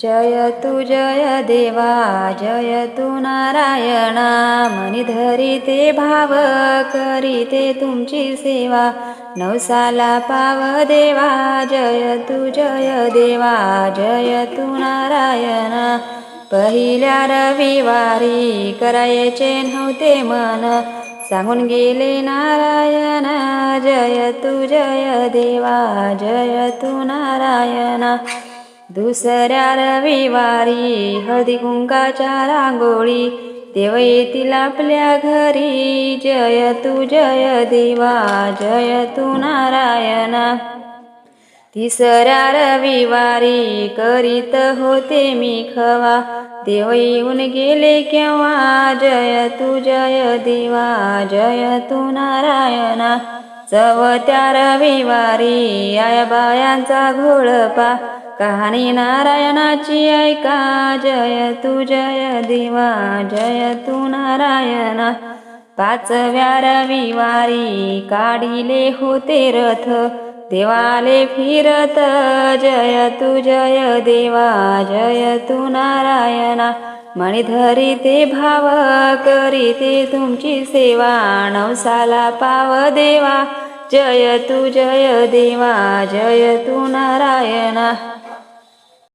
जय तु जय देवा जय तु नारायणा मनी धरिते भाव करी ते तुमची सेवा. नवसाला पाव देवा जय तु जय देवा जय तु नारायणा. पहिल्या रविवारी करायचे नव्हते मन सांगून गेले नारायणा जय तु जय देवा जय तु नारायणा. दुसऱ्या रविवारी हळदी कुंकाच्या रांगोळी. देव येतील आपल्या घरी. जय तू जय देवा जय तू नारायणा. तिसऱ्या रविवारी करीत होते मी खवा. देव येऊन गेले केव्हा? जय तू जय देवा जय तू नारायणा. चवत्या रविवारी आया बायांचा घोळपा. कहाणी नारायणाची ऐका. जय तू जय देवा जय तू नारायणा. पाचव्या रविवारी काढिले होते रथ. देवाले फिरत जय तू जय देवा जय तू नारायणा. मणिधरी ते भाव करीते तुमची सेवा. नवसाला पाव देवा. जय तू जय देवा जय तू नारायणा.